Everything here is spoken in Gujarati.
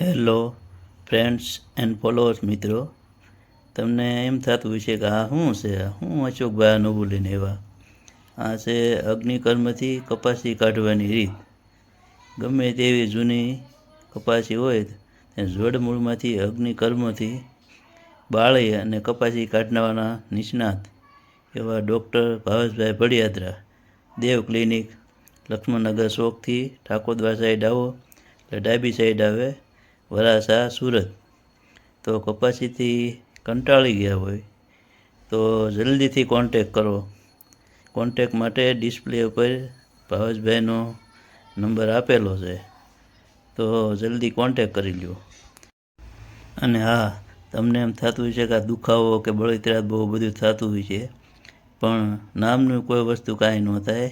હેલો ફ્રેન્ડ્સ એન્ડ ફોલોઅર્સ મિત્રો. તમને એમ થતું હશે કે આ શું છે? હું અશોકભાઈ અનુભૂલીને એવા? આ છે અગ્નિકર્મથી કપાસી કાઢવાની રીત. ગમે તેવી જૂની કપાસી હોય તે જોડમૂળમાંથી અગ્નિકર્મથી બાળી અને કપાસી કાઢવાના નિષ્ણાત એવા ડૉક્ટર ભાવેશભાઈ ભડિયાત્રા, દેવ ક્લિનિક, લક્ષ્મણનગર ચોકથી ઠાકોરદ્વાર સાઈડ આવો, એટલે ડાબી સાઈડ આવે વરાસા સુરત. તો કપાસીથી કંટાળી ગયા હોય, તો જલ્દીથી કોન્ટેક કરો. કોન્ટેક માટે ડિસ્પ્લે ઉપર ભાવેશભાઈનો નંબર આપેલો છે. તો જલ્દી કોન્ટેક કરી લ્યો. અને હા, તમને એમ થતું હોય છે કે આ દુખાવો કે બળતરા બહુ બધું થતું હોય છે, પણ નામનું કોઈ વસ્તુ કાંઈ ન થાય